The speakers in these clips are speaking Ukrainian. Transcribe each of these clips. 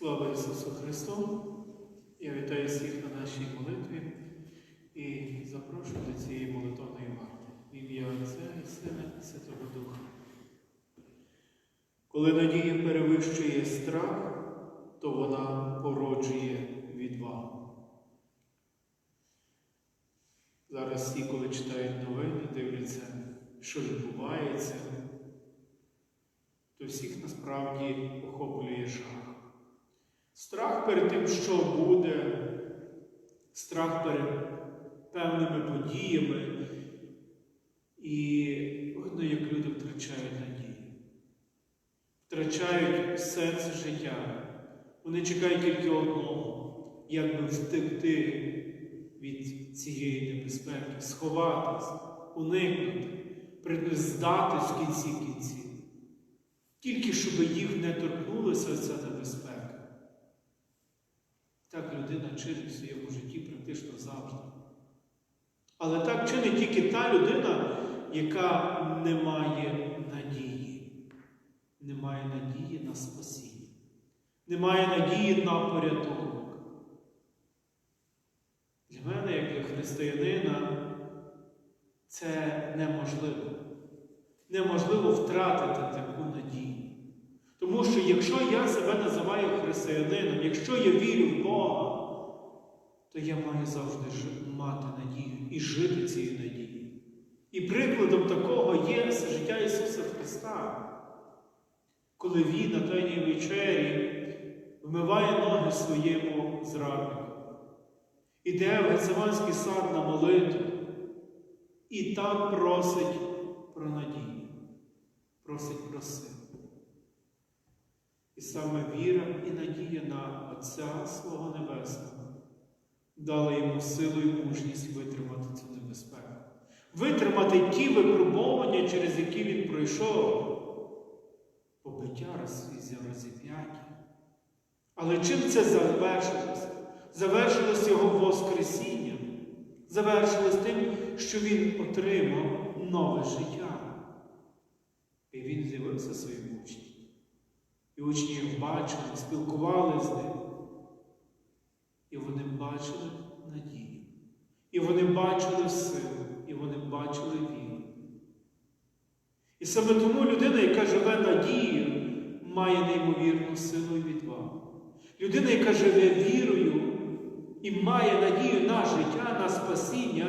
Слава Ісусу Христу! Я вітаю всіх на нашій молитві і запрошую до цієї молитовної варти. В ім'я Отця і Сина і Святого Духа. Коли надія перевищує страх, то вона породжує відвагу. Зараз всі, коли читають новини, дивляться, що відбувається, то всіх насправді охоплює жах. Страх перед тим, що буде, страх перед певними подіями. І видно, як люди втрачають надію. Втрачають сенс життя. Вони чекають тільки одного, як би втекти від цієї небезпеки, сховатись, уникнути, здатись в кінці кінців. Тільки щоб їх не торкнулася ця небезпека. Так людина чинить в своєму житті практично завжди. Але так чинить тільки та людина, яка не має надії, не має надії на спасіння, не має надії на порятунок. Для мене, як для християнина, це неможливо. Неможливо втратити таку надію. Тому що якщо я себе називаю християнином, якщо я вірю в Бога, то я маю завжди мати надію і жити цією надією. І прикладом такого є життя Ісуса Христа, коли Він на Тайній вечері вмиває ноги своєму зраднику, іде в Гециманський сад на молитву і так просить про надію, просить про силу. І саме віра і надія на Отця Свого Небесного дали йому силу і мужність витримати цю небезпеку, витримати ті випробування, через які він пройшов, побиття розіп'яття. Але чим це завершилось? Завершилось його Воскресінням, завершилось тим, що він отримав нове життя. І він з'явився своїм учням. І учні їх бачили, спілкувалися з ним. І вони бачили надію. І вони бачили силу, і вони бачили віру. І саме тому людина, яка живе надією, має неймовірну силу і відвагу. Людина, яка живе вірою і має надію на життя, на спасіння,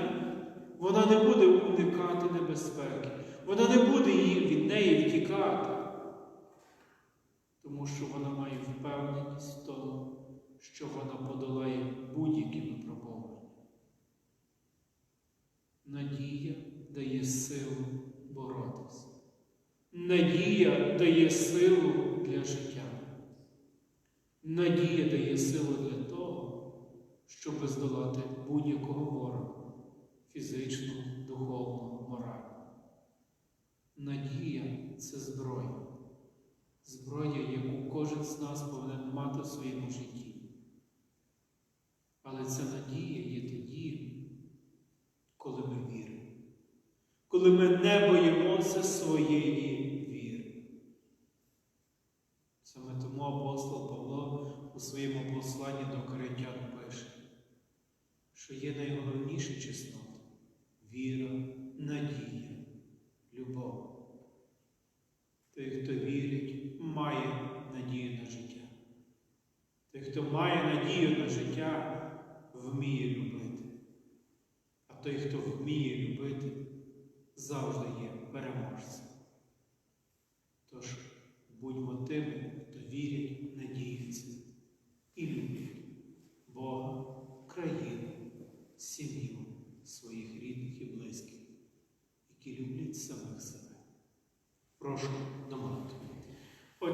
вона не буде уникати небезпеки. Вона не буде її від неї втікати тому що вона має впевненість в тому, що вона подолає будь-які випробування. Надія дає силу боротися. Надія дає силу для життя. Надія дає силу для того, щоб здолати будь-якого ворога фізично, духовно, морально. Надія це зброя зброя, яку кожен з нас повинен мати в своєму житті. Але ця надія є тоді, коли ми віримо, коли ми не боїмося своєї віри. Саме тому апостол Павло у своєму посланні до Коринтян пише, що є найголовніші чесноти віра, надія, любов. Той, хто вірить, має надію на життя. Той, хто має надію на життя, вміє любити. А той, хто вміє любити, завжди є переможцем. Тож будьмо тими, хто вірять, надіються і люблять Бога, країну, сім'ю своїх рідних і близьких, які люблять самих себе. Прошу до молитви.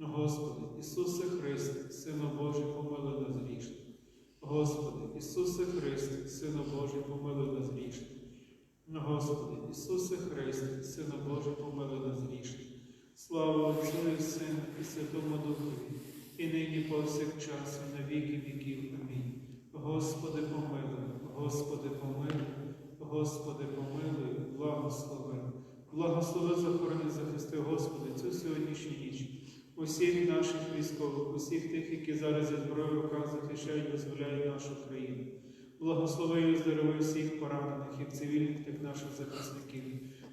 Господи, Ісусе Христе, Сину Божий, помилуй нас грішних. Господи, Ісусе Христе, Сину Божий, помилуй нас грішних. Господи, Ісусе Христе, Сину Божий, помилуй нас грішних. Слава Отцю і Сину і Святому Духові, і нині повсякчас, і на віки віків. Амінь. Господи, помилуй, Господи, помилуй, Господи, помилуй, благослови. Благослови, захорони, захисти, Господи, цю сьогоднішню ніч. Усіх наших військових, усіх тих, які зараз зі зброєю в руках захищають, визволяють нашу країну. Благослови і оздорови всіх поранених, як цивільних, так і наших захисників.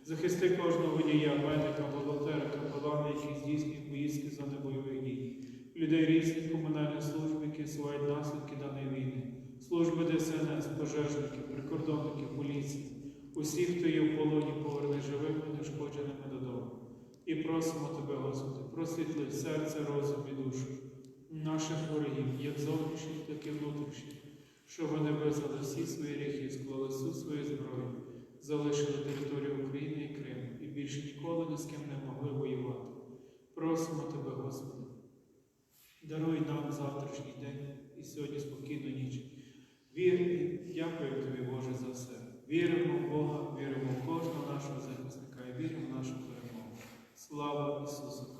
Захисти кожного водія, медика, волонтера, капелана, які здійснюють поїздки за бойових дій, людей різних комунальних служб, які усувають наслідки даної війни, служби ДСНС, пожежників, прикордонників, поліції, усіх, хто є в полоні, поверни живими, нешкодженими додому. І просимо Тебе, Господи, просвітли серце, розум і душу наших ворогів, як зовнішніх, так і внутрішніх, щоб вони визнали всі свої гріхи, склали всю свою зброю, залишили територію України і Криму і більше ніколи ні з ким не могли воювати. Просимо Тебе, Господи, даруй нам завтрашній день і сьогодні спокійну ніч. Вірні, дякую Тобі, Боже, за все. Віримо в Бога, віримо в кожного нашого захисника і віримо в нашу. Logo, Jesus